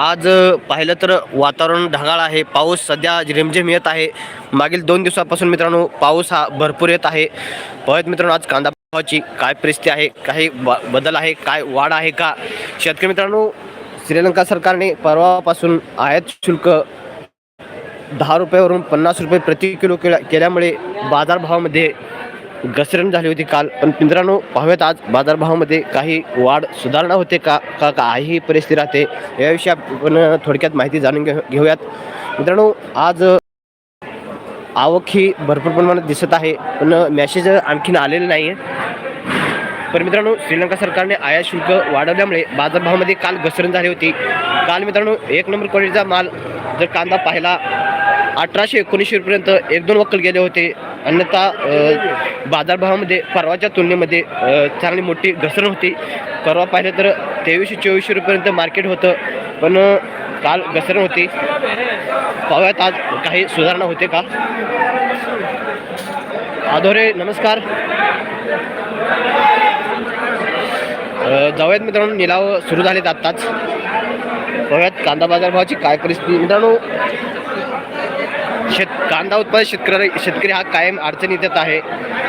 आज पाहिलं तर वातावरण ढगाळ आहे. पाऊस सध्या रिमझिम येत आहे. मागील दोन दिवसापासून मित्रांनो पाऊस हा भरपूर येत आहे. पाहत मित्रांनो आज कांदा भावाची काय परिस्थिती आहे? काही ब बदल आहे? काय वाढ आहे का? शेतकरी मित्रांनो श्रीलंका सरकारने परवापासून आयात शुल्क दहा रुपयावरून पन्नास रुपये प्रति किलो केल्या केल्यामुळे बाजारभावामध्ये घसरण झाली होती काल. पण मित्रांनो पाहूयात आज बाजारभावामध्ये काही वाढ सुधारणा होते का का काही परिस्थिती राहते. याविषयी आपण थोडक्यात माहिती जाणून घेऊ घेऊयात. मित्रांनो आज आवक ही भरपूर प्रमाणात दिसत आहे. पण मॅसेज आणखीन आलेले नाही आहे पण मित्रांनो श्रीलंका सरकारने आयात शुल्क वाढवल्यामुळे बाजारभावामध्ये काल घसरण झाली होती. काल मित्रांनो एक नंबर क्वालिटीचा माल जर कांदा पाहिला अठराशे एकोणीसशे रुपयेपर्यंत एक दोन वक्कल गेले होते. अन्यथा बाजारभावामध्ये परवाच्या तुलनेमध्ये चांगली मोठी घसरण होती. परवा पाहिलं तर तेवीसशे चोवीसशे रुपयेपर्यंत मार्केट होतं पण काल घसरण होती. पाहूयात आज काही सुधारणा होते का? आधोरे नमस्कार. जाऊयात मित्रांनो निलाव सुरू झालेत आत्ताच. पाहूयात कांदा बाजारभावाची काय परिस्थिती. मित्रांनो शेत कांदा उत्पादक शेतकरी शेतकरी हा कायम अडचणीत येत आहे.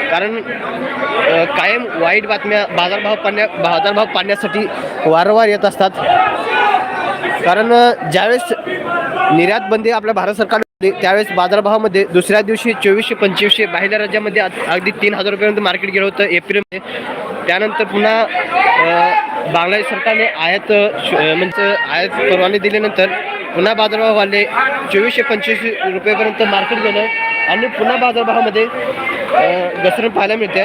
कारण कायम वाईट बातम्या बाजारभाव पाडण्या बाजारभाव पाडण्यासाठी वारंवार येत असतात. कारण ज्यावेळेस निर्यात बंदी आपल्या भारत सरकार त्यावेळेस बाजारभावामध्ये दुसऱ्या दिवशी चोवीसशे पंचवीसशे बाहेरल्या राज्यामध्ये अगदी तीन हजार रुपयापर्यंत मार्केट गेलं होतं. एप्रिलमध्ये त्यानंतर पुन्हा बांगलादेश सरकारने आयात म्हणजे आयात परवाने दिल्यानंतर पुन्हा बाजारभाव वाढले चोवीसशे पंचवीसशे रुपयेपर्यंत मार्केट गेलं आणि पुन्हा बाजारभावामध्ये घसरण पाहायला मिळते.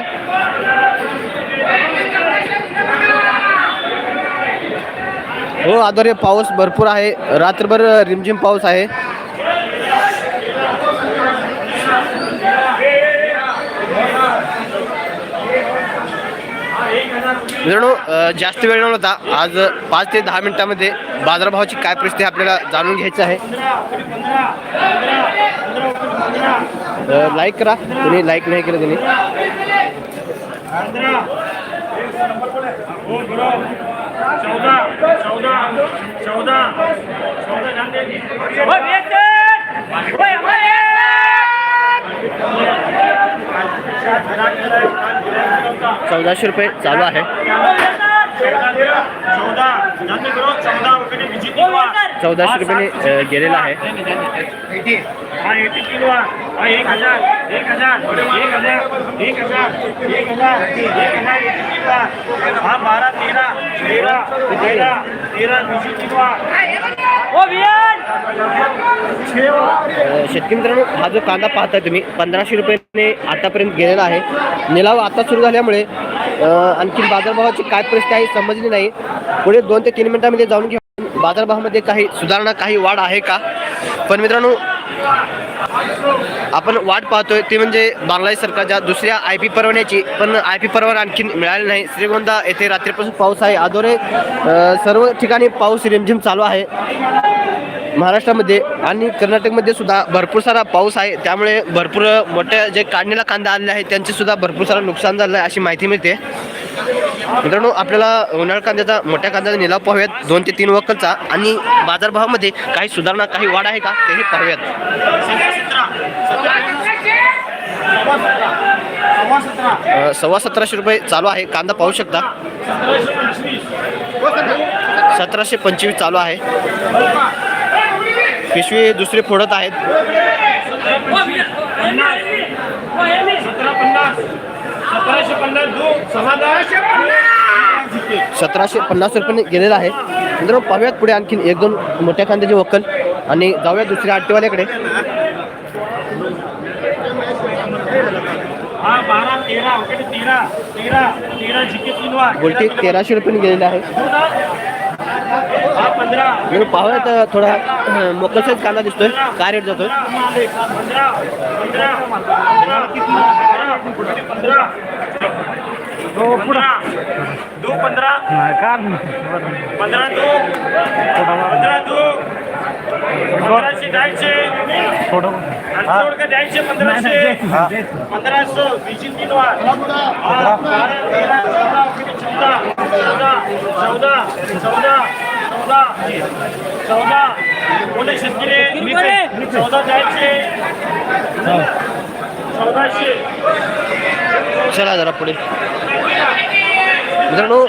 हो आदर्य पाऊस भरपूर आहे. रात्रभर रिमझिम पाऊस आहे. मित्रांनो जास्त वेळ न होता आज पाच ते दहा मिनिटामध्ये बाजारभावाची काय परिस्थिती आपल्याला जाणून घ्यायचं आहे लाईक करा तुम्ही लाईक नाही केलं तुम्ही चौदा चौदा चौदा चौदा चौदहशे रुपये चालू आहे चौदहशे रुपयाने गेलेला आहे हा बारा तेरा तेरा तेरा तेरा शेतकरी मित्रांनो हा जो कांदा पाहताय तुम्ही पंधराशे रुपयाने आतापर्यंत गेलेला आहे. निलाव आता सुरू झाल्यामुळे आणखी बाजारभावाची काय परिस्थिती आहे समजली नाही. पुढे दोन ते तीन मिनिटांमध्ये जाऊन घेऊन बाजारभावामध्ये काही सुधारणा काही वाढ आहे का? पण मित्रांनो आपण वाट पाहतोय ती म्हणजे बांगलादेश सरकारच्या दुसऱ्या आय पी परवान्याची. पण आय पी परवाना आणखी मिळाली नाही. श्रीगोंदा येथे रात्रीपासून पाऊस आहे. आदोरे सर्व ठिकाणी पाऊस रिमझिम चालू आहे. महाराष्ट्रामध्ये आणि कर्नाटकमध्ये सुद्धा भरपूर सारा पाऊस आहे. त्यामुळे भरपूर मोठ्या जे काढणीला कांदा आलेले आहे त्यांचे सुद्धा भरपूर सारा नुकसान झालं आहे अशी माहिती मिळते. मित्रांनो आपल्याला उन्हाळ कांद्याचा मोठ्या कांद्याचा निलाव पाहूयात. दोन ते तीन वक्कलचा. आणि बाजारभावामध्ये काही सुधारणा काही वाढ आहे का तेही पाहूयात. सव्वा सतराशे रुपये चालू आहे. कांदा पाहू शकता. सतराशे पंचवीस चालू आहे. पिशवी दुसरे फोडत आहेत. सतराशे पन्नास रुपये गेलेला आहे. मित्रांनो पाहूयात पुढे आणखीन एक दोन मोठ्या कांद्याचे वक्कल. आणि जाऊयात दुसऱ्या आट्टेवाल्याकडे. हा गोलटी तेराशे रुपये गेलेले आहे. हा पाहूयात थोडा अ, मोकल साईज कांदा दिसतोय काय रेट जातोय पंधरा पंधरा पंधरा पंधरा दो दो पंधरा पंधरा दो पंधरा दो पंधराशे द्यायचे द्यायचे पंधराशे पंधराशे वीस तीन वार बारा तेरा चौदा चौदा चौदा चौदा चौदा चौदा चौदा शेतकरी चौदा चारशे चौदाशे. चला जरा पुढे. मित्रांनो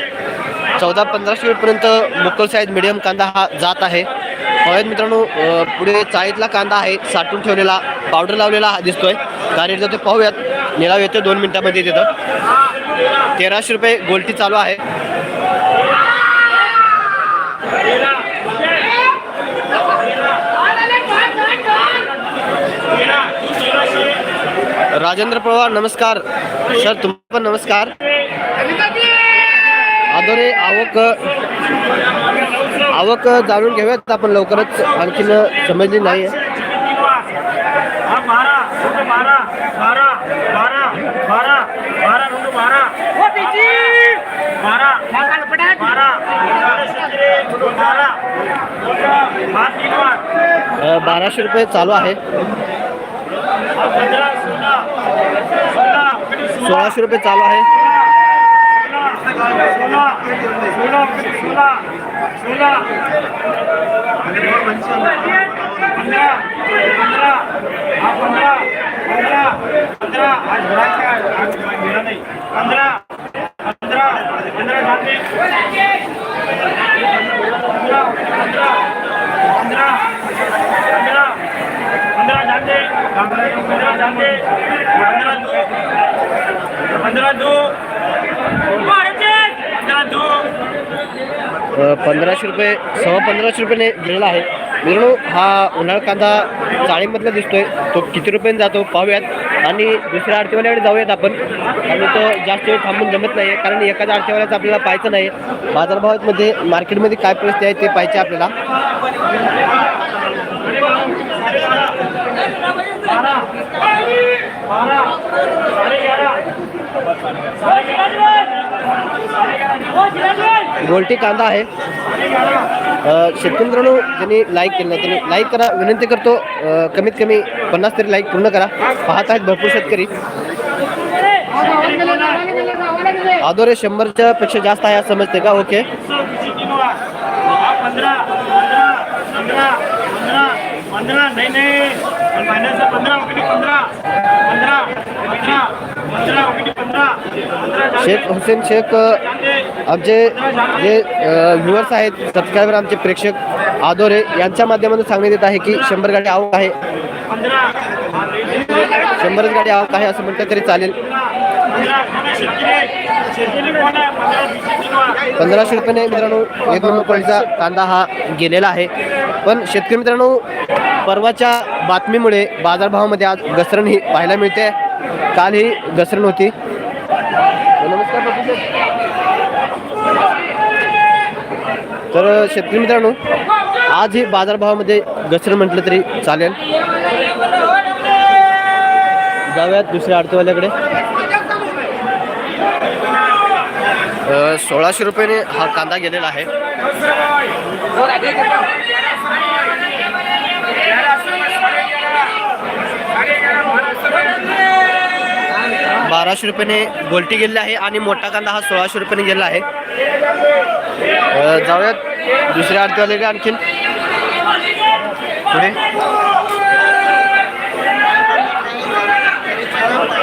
चौदा पंधराशे पर्यंत लोकल साईज मिडियम कांदा हा जात आहे. मित्रांनो पुढे चाळीतला कांदा आहे साठून ठेवलेला पावडर लावलेला हा दिसतोय. कारण रेट ते पाहूयात. निलाव येतो दोन मिनिटामध्ये तिथं. तेराशे रुपये गोल्टी चालू आहे. राजेंद्र पवार नमस्कार. सर तुम्हाला पण नमस्कार. आदोरे आवक आवक जाणून घेऊयात. आपण लवकरच आणखीन समजली नाही. बाराशे रुपये चालू आहे. हा पंधरा सोळा सोळा सोळा सोळाशे रुपये चालू आहे. पंधरा पंधरा सोळा सोळा पंधरा पंधरा हा पंधरा पंधरा पंधरा आज भरायचा आहे. आज भेटला नाही पंधरा पंधरा पंधरा जाते पंधरा पंधरा पंधरा पंधरा पंधरा जाते पंधरा जाते पंधरा दो पंधरा दो पंधरा दो अ, पंधराशे रुपये सव्वा पंधराशे रुपयाने गेलेला आहे. मित्रांनो हा उन्हाळा कांदा चाळीमधला दिसतोय. तो किती रुपयाने जातो पाहूयात. आणि दुसऱ्या आरतीवाल्याकडे जाऊयात आपण. आणि तो जास्त वेळ थांबून जमत नाही कारण एखाद्या आरतीवाल्याचं आपल्याला पाहायचं नाही बाजारभावामध्ये मार्केटमध्ये काय परिस्थिती आहे ते पाहिजे आपल्याला बारा बारा साडे ग्यारह साडे ग्यारह गोल्टी कांदा आहे. शेतकरी मित्रांनो ज्यांनी लाईक केलं त्यांनी लाईक करा. विनंती करतो कमीत कमी पन्नास तरी लाईक पूर्ण करा. पाहत आहेत भरपूर शेतकरी. आदोरे शंभरच्या पेक्षा जास्त आहे असं समजते का? ओके पंधरा नाही नाही. महिन्याचं पंधरा पंधरा. पंधरा पंधरा शेख हुसेन शेख आमचे जे व्ह्युअर्स आहेत सबस्क्रायबर आमचे प्रेक्षक आदोरे यांच्या माध्यमातून सांगण्यात येत आहे की शंभर गाडी आवक आहे. शंभरच गाडी आवक आहे असं म्हटलं तरी चालेल. पंधराशे रुपयाने मित्रांनो एक नंबर क्वालिटीचा कांदा हा गेलेला आहे. पण शेतकरी मित्रांनो परवाच्या बातमीमुळे बाजारभावामध्ये आज घसरण ही पाहायला मिळते. काल ही घसरण होती. नमस्कार तर शेतकरी मित्रांनो आज ही बाजारभावामध्ये घसरण म्हटलं तरी चालेल. जाऊयात दुसऱ्या आडतीवाल्याकडे सोळाशे रुपयाने हा कांदा गेलेला आहे. बाराशे रुपयाने गोलटी गेलेली आहे आणि मोठा कांदा हा सोळाशे रुपयाने गेलेला आहे. जाऊयात दुसऱ्या आरतीवाले आणखीन. पुढे.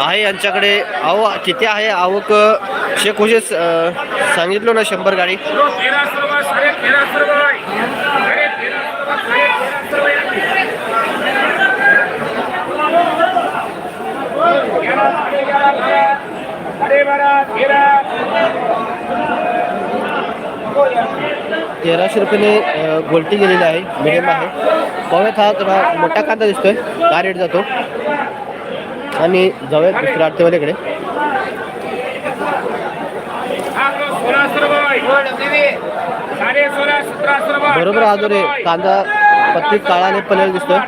आहे यांच्याकडे. अहो किती आहे? आवक शेख हुशे सांगितलं ना शंभर गाडी. तेराशे रुपयाने गोलटी गेलेली आहे मिडियम आहे. पाहूयात हा थोडा मोठा कांदा दिसतोय काय रेट जातो. आणि जाऊयात दुसऱ्या आरतीवाल्याकडे हा तो सोळाशे रुपये साडे सोळा सतराशे रुपये बरोबर आजो रे कांदा पत्ती काळाने पलेला दिसतोय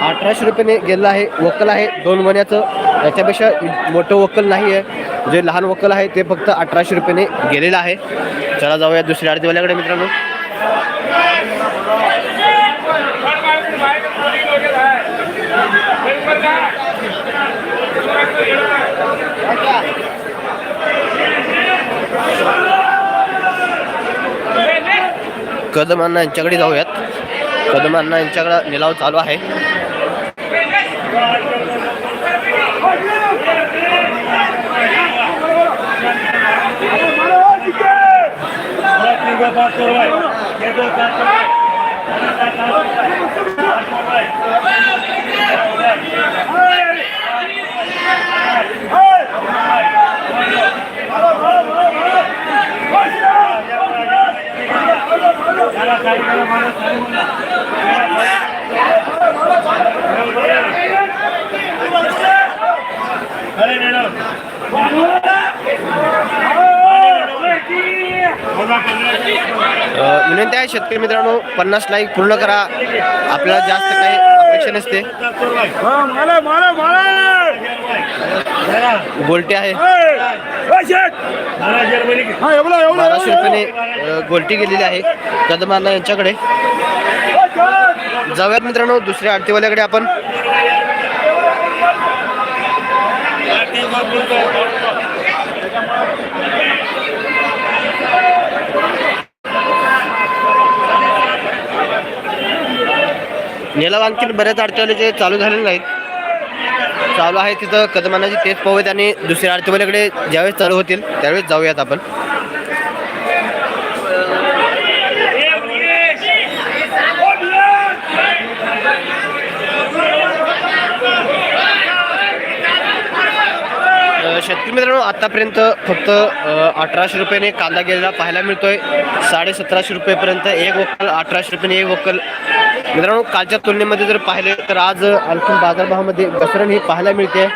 अठराशे रुपयाने गेलेलं आहे वक्कल आहे दोन महिन्याचं याच्यापेक्षा मोठं वक्कल नाही आहे जे लहान वक्कल आहे ते फक्त अठराशे रुपयाने गेलेलं आहे चला जाऊया दुसऱ्या आरतीवाल्याकडे मित्रांनो कदम अण्णा यांच्याकडे जाऊयात कदम अण्णा यांच्याकडे निलाव चालू आहे विनंती आहे शेतकरी मित्रांनो पन्नास लाईक पूर्ण करा. आपल्याला जास्त काही अपेक्षा नसते. मला मला मला गोलटी आहे. रुपयाने अ, गोलटी गेलेली आहे. कदम अण्णा यांच्याकडे. जाऊयात मित्रांनो दुसऱ्या आरतीवाल्याकडे आपण. निलाव आणखीन बऱ्याच आरतीवाले जे चालू झालेले नाहीत. चालू आहे तिथं कदमानाची तेच पाहूयात आणि दुसऱ्या आरतीवाल्याकडे ज्यावेळेस चालू होतील त्यावेळेस जाऊयात आपण. शेतकरी मित्रांनो आतापर्यंत फक्त अठराशे रुपयाने कांदा गेलेला पाहायला मिळतोय. साडे सतराशे रुपयेपर्यंत एक वक्कल अठराशे रुपयाने एक वक्कल मित्रांनो कालच्या तुलनेमध्ये जर पाहिले तर आज आणखी बाजारभावामध्ये घसरण ही पाहायला मिळते.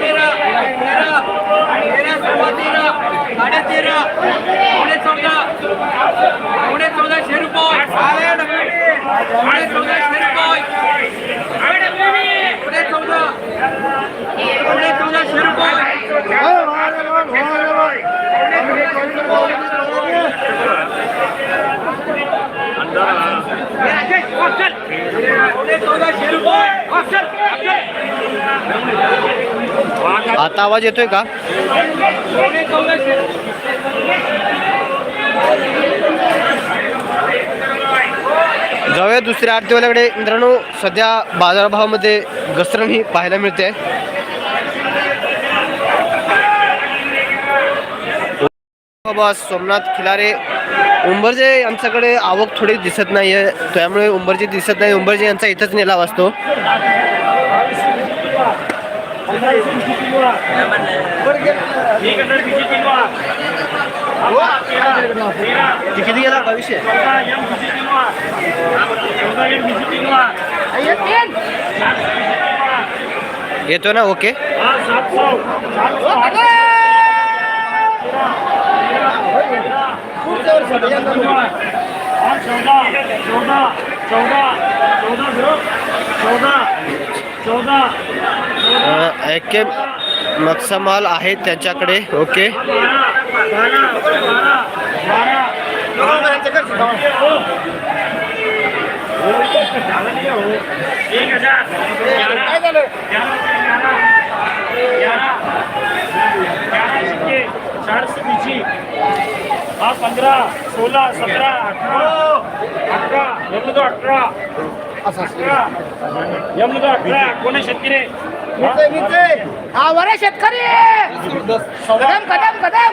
तेरा पावणे चौदा पावणे चौदाशे रुपये पावणे चौदाशे रुपये पावणे चौदा पावणे चौदाशे रुपये पावणे चौदाशे रुपये आता आवाज येतोय का पावणे चौदाशे जाऊया दुसऱ्या आरतीवाल्याकडे मित्रांनो सध्या बाजारभावामध्ये घसरण ही पाहायला मिळते. बाबा सोमनाथ खिलारे उंबरजे यांच्याकडे आवक थोडी दिसत नाही आहे त्यामुळे उंबरजे दिसत नाही. उंबरजे यांचा इथंच नेला असतो. किती गेला? बावीसशे? चौदा एम किती किलो चौदा एम किती किलो येतो ना ओके हा सात सौ सात सौ आठ हा चौदा चौदा चौदा चौदा zero. चौदा चौदा अ, एके मक्सा माल आहे त्यांच्याकडे ओके बारा बारा बारा चारशे बीसी हा पंधरा सोळा सतरा अठरा अठरा यमलो तो अठरा अठरा यमलो तो अठरा कोणी शेतकरी! हा वर शेतकरी कदम कदम कदम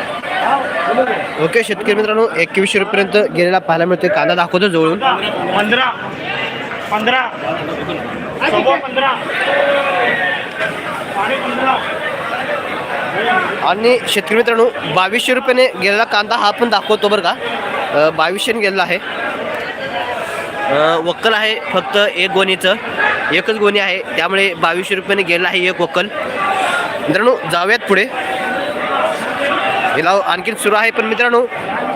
ओके शेतकरी मित्रांनो एकवीसशे रुपयेपर्यंत गेलेला पाहायला मिळतोय. कांदा दाखवतो जवळून. पंधरा. पंधरा. आणि शेतकरी मित्रांनो बावीसशे रुपयाने गेलेला कांदा हा पण दाखवतो बरं का. बावीसशेने गेलेला आहे. वक्कल आहे फक्त एक गोणीचं. एकच गोणी आहे त्यामुळे बावीसशे रुपयाने गेलेला आहे एक वक्कल. मित्रांनो जाऊयात पुढे. हिला आणखीन सुरू आहे पण मित्रांनो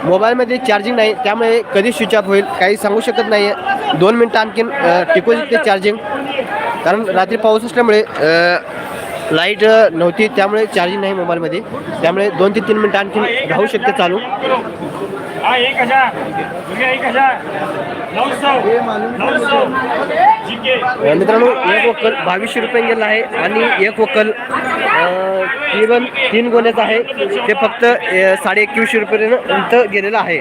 मोबाईलमध्ये चार्जिंग नाही त्यामुळे कधी स्विच ऑफ होईल काही सांगू शकत नाही आहे दोन मिनटं आणखीन टिकू शकते चार्जिंग कारण रात्री पाऊस असल्यामुळे लाइट नव्हती त्यामुळे चार्जिंग नाही मोबाईलमध्ये. त्यामुळे दोन ते तीन मिनटं आणखीन राहू शकते चालू. हा एक हजार. भैया एक हजार. नऊ सौ नऊ सौ ठीक आहे मित्रांनो एक वक्कल बावीसशे रुपये गेला आहे आणि एक वक्कल इवन तीन गोण्याचं आहे. ते फक्त साडे एकवीसशे रुपये गेलेलं आहे.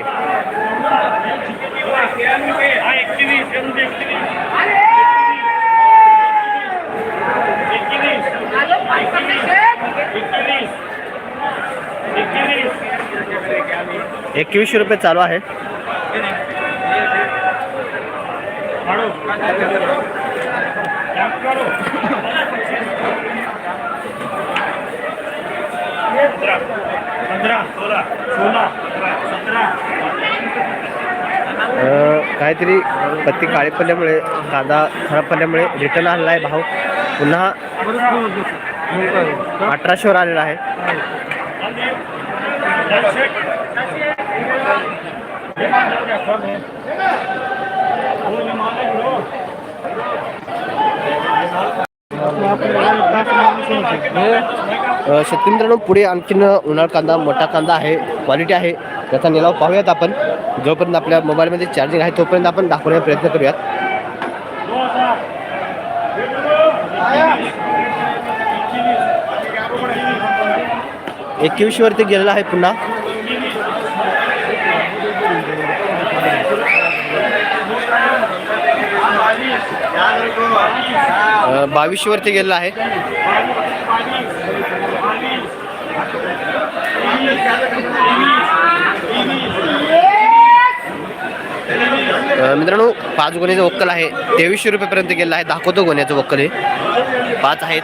एकवीसशे रुपये चालू आहे. काहीतरी पत्ती काळी पडल्यामुळे कांदा खराब पडल्यामुळे रिटर्न आलेला आहे भाव. पुन्हा अठराशेवर आलेला आहे. शेतकरी मित्रांनो पुढे आणखीन उन्हाळ कांदा मोठा कांदा आहे क्वालिटी आहे त्याचा निलाव पाहूयात आपण. जोपर्यंत आपल्या मोबाईलमध्ये चार्जिंग आहे तोपर्यंत आपण दाखवण्याचा प्रयत्न करूयात. एकवीसशेवरती गेलेला आहे पुन्हा. अ, बावीसशेवरती गेलेला आहे. मित्रांनो पाच गोण्याचं वक्कल आहे. तेवीसशे रुपयेपर्यंत गेलेलं आहे. दाखवतो गोण्याचं वक्कल हे. पाच आहेत.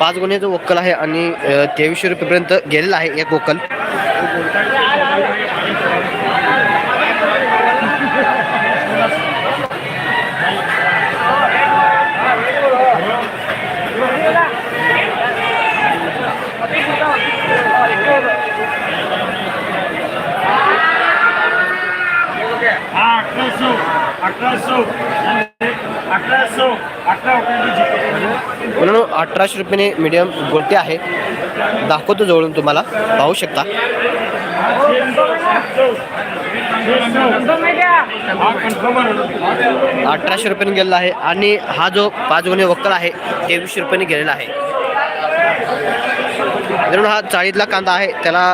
पाच गुन्ह्याचं वक्कल आहे आणि तेवीसशे रुपयेपर्यंत गेलेलं आहे एक वक्कल. म्हणून अठराशे रुपयाने मीडियम गोळती आहे. दाखवतो जवळून तुम्हाला. पाहू शकता. अठराशे रुपयाने गेलेला आहे. आणि हा जो पाच गुन्हे वक्कल आहे तेवीसशे रुपयाने गेलेला आहे. हा चाळीतला कांदा आहे. त्याला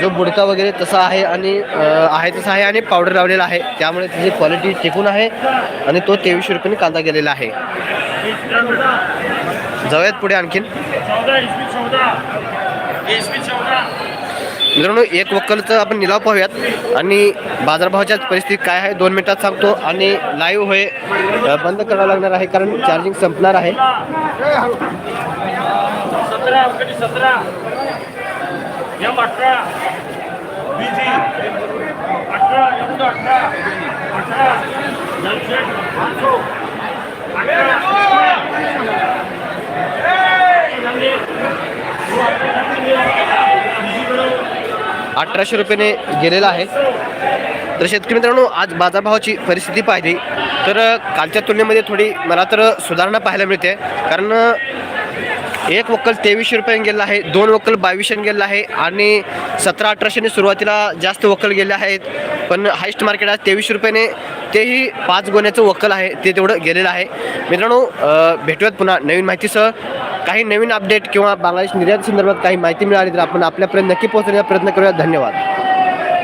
जो बुडका वगैरे तसा आहे आणि आहे तसा आहे आणि पावडर लावलेला आहे. त्यामुळे त्याची क्वालिटी टिकून आहे आणि तो तेवीसशे रुपयाने कांदा गेलेला आहे. जाऊयात पुढे आणखीन. मित्रांनो एक वक्कलचं आपण निलाव पाहूयात. आणि बाजारभावाच्या परिस्थिती काय आहे दोन मिनिटात सांगतो. आणि लाईव्ह होय बंद करावं लागणार आहे कारण चार्जिंग संपणार आहे. सतरा. एम अठरा बीजी अठरा एम दो अठरा अठरा जलशेट अठराशे रुपयाने गेलेला आहे. तर शेतकरी मित्रांनो आज बाजारभावाची परिस्थिती पाहिली. तर कालच्या तुलनेमध्ये थोडी मला तर सुधारणा पाहायला मिळते. कारण एक वक्कल तेवीसशे रुपयाने गेलेला आहे दोन वक्कल बावीसशेने गेलेला आहे आणि सतरा अठराशेने सुरुवातीला जास्त वक्कल गेले आहेत. पण हायस्ट मार्केट आहे तेवीसशे रुपयाने तेही पाच गोण्याचं वक्कल आहे ते तेवढं गेलेलं आहे. मित्रांनो भेटूयात पुन्हा नवीन माहितीसह. काही नवीन अपडेट किंवा बांगलादेश निर्यात संदर्भात काही माहिती मिळाली तर आपण आपल्यापर्यंत नक्की पोहोचण्याचा प्रयत्न करूया. धन्यवाद.